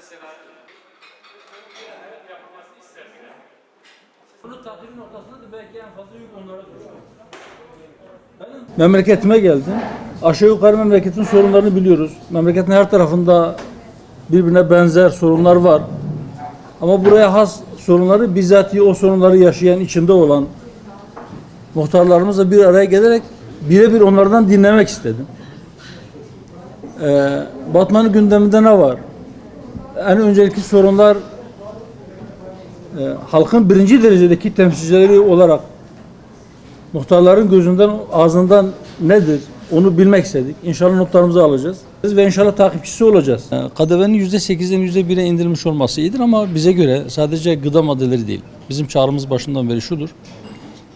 mesela yapılmasını isterler. Bunu takdirin noktasında belki en fazla yük onlara düşüyor. Memleketime geldim. Aşağı yukarı memleketin sorunlarını biliyoruz. Memleketin her tarafında birbirine benzer sorunlar var. Ama buraya has sorunları bizatihi o sorunları yaşayan içinde olan muhtarlarımızla bir araya gelerek birebir onlardan dinlemek istedim. Ee, Batman'ın gündeminde ne var? En öncelikli sorunlar e, halkın birinci derecedeki temsilcileri olarak muhtarların gözünden, ağzından nedir? Onu bilmek istedik. İnşallah notlarımızı alacağız. Ve inşallah takipçisi olacağız. KDV'nin %8'den %1'e indirilmiş olması iyidir ama bize göre sadece gıda maddeleri değil. Bizim çağrımız başından beri şudur.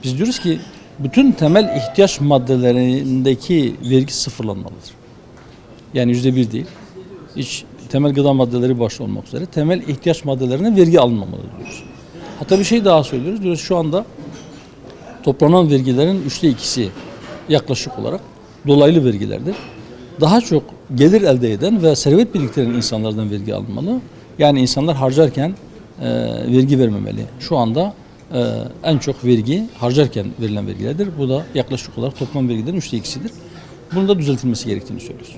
Biz diyoruz ki bütün temel ihtiyaç maddelerindeki vergi sıfırlanmalıdır. Yani %1 değil. Hiç temel gıda maddeleri başta olmak üzere temel ihtiyaç maddelerine vergi alınmamalı diyoruz. Hatta bir şey daha söylüyoruz. Diyoruz şu anda toplanan vergilerin üçte ikisi yaklaşık olarak dolaylı vergilerdir. Daha çok gelir elde eden ve servet biriktiren insanlardan vergi alınmalı. Yani insanlar harcarken e, vergi vermemeli. Şu anda e, en çok vergi harcarken verilen vergilerdir. Bu da yaklaşık olarak toplam vergilerin üçte ikisidir. Bunun da düzeltilmesi gerektiğini söylüyoruz.